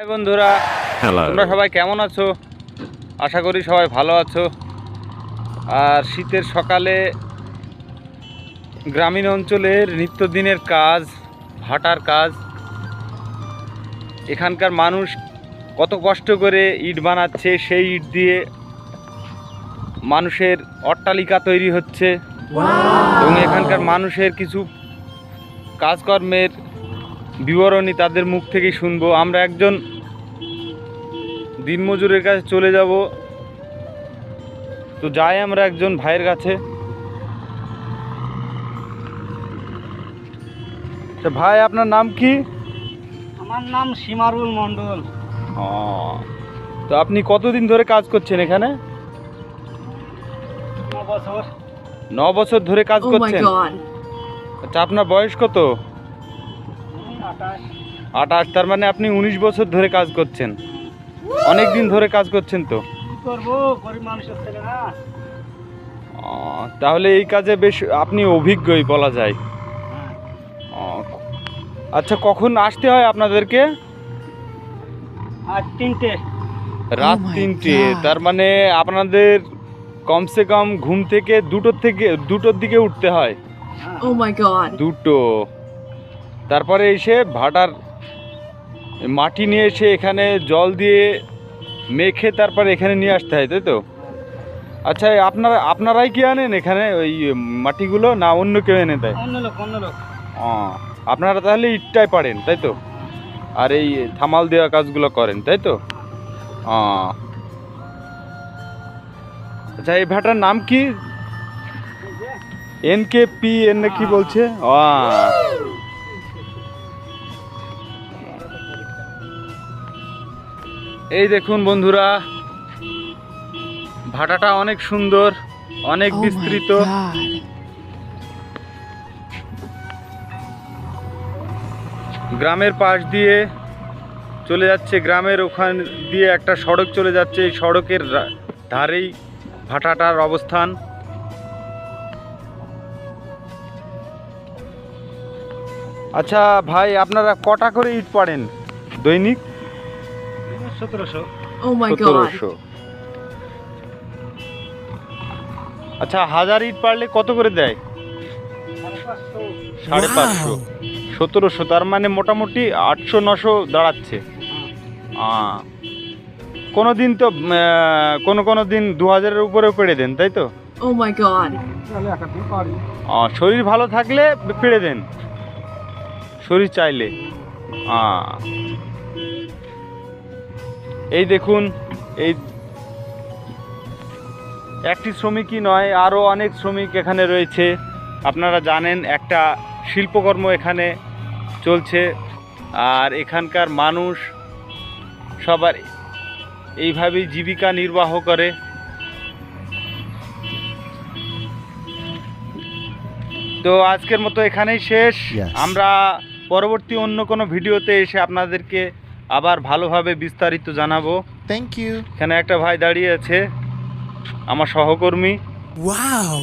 High বন্ধুরা. তোমরা সবাই কেমন আছো? আশা করি সবাই ভালো আছো। আর শীতের সকালে গ্রামীণ অঞ্চলের নিত্যদিনের কাজ ভাটার কাজ এখানকার মানুষ কত কষ্ট করে ইট বানাচ্ছে সেই ইট দিয়ে মানুষের অট্টালিকা তৈরি হচ্ছে। এবং এখানকার মানুষের কিছু কাজকর্মের বিবরণী তাদের মুখ থেকেই শুনব। আমরা একজন দিনমজুরের কাছে চলে যাব। তো যাই আমরা একজন ভাইয়ের কাছে। তা ভাই আপনার নাম কি? আমার নাম সীমারুল মণ্ডল। ও, তো আপনি কতদিন ধরে কাজ করছেন এখানে? ন বছর। ধরে কাজ Oh করছেন? আচ্ছা আপনার বয়স কত? আঠাশ। আঠাশ তার মানে আপনি উনিশ বছর ধরে কাজ করছেন। অনেক দিন ধরে কাজ করছেন তো। তাহলে এই কাজে বেশ আপনি অভিজ্ঞই বলা যায়। হ্যাঁ। আচ্ছা কখন আসতে হয় আপনাদেরকে? তিনটে। রাত Oh তিনটে তার মানে আপনাদের কমসে কম ঘুম থেকে দুটোর থেকে দুটোর দিকে উঠতে হয়। হ্যাঁ। Oh দুটো। তারপরে এসে ভাটার মাটি নিয়ে এসে এখানে জল দিয়ে মেখে তারপর এখানে নিয়ে আসতে হয় তাই তো? আচ্ছা আপনারা আপনারাই কি আনেন এখানে ওই মাটিগুলো না অন্য কেউ এনে দেয়? অন্য লোক অন্য লোক। ও আপনারা তাহলে ইটটাই পারেন তাই তো? আর এই থামাল দেওয়া কাজগুলো করেন তাই তো? আচ্ছা এই ভাটার নাম কি? এন কে পি এন কি বলছে? ও এই দেখুন বন্ধুরা ভাটাটা অনেক সুন্দর অনেক Oh বিস্তৃত। গ্রামের পাশ দিয়ে চলে যাচ্ছে গ্রামের ওখান দিয়ে একটা সড়ক চলে যাচ্ছে এই সড়কের ধারেই ভাটাটার অবস্থান। আচ্ছা ভাই আপনারা কটা করে ইট পাড়েন দৈনিক? সতেরোশো। My god. সতেরোশো। আচ্ছা হাজার ইট পারলে কত করে দেয়? সাড়ে পাঁচশো। সতেরোশো তার মানে মোটামুটি আটশো নশো দাঁড়াচ্ছে। কোনো দিন তো কোনো কোনো দিন দু হাজারের উপরেও পেড়ে দেন তাই তো? Oh শরীর ভালো থাকলে পেড়ে দেন। শরীর চাইলে। এই দেখুন এই একটি শ্রমিকই নয় আরও অনেক শ্রমিক এখানে রয়েছে। আপনারা জানেন একটা শিল্পকর্ম এখানে চলছে আর এখানকার মানুষ সবার এইভাবেই জীবিকা নির্বাহ করে। তো আজকের মতো এখানেই শেষ। আমরা পরবর্তী অন্য কোনো ভিডিওতে এসে আপনাদেরকে আবার ভালোভাবে বিস্তারিত জানাব। থ্যাংক ইউ এখানে একটা ভাই দাঁড়িয়ে আছে আমার সহকর্মী। Wow.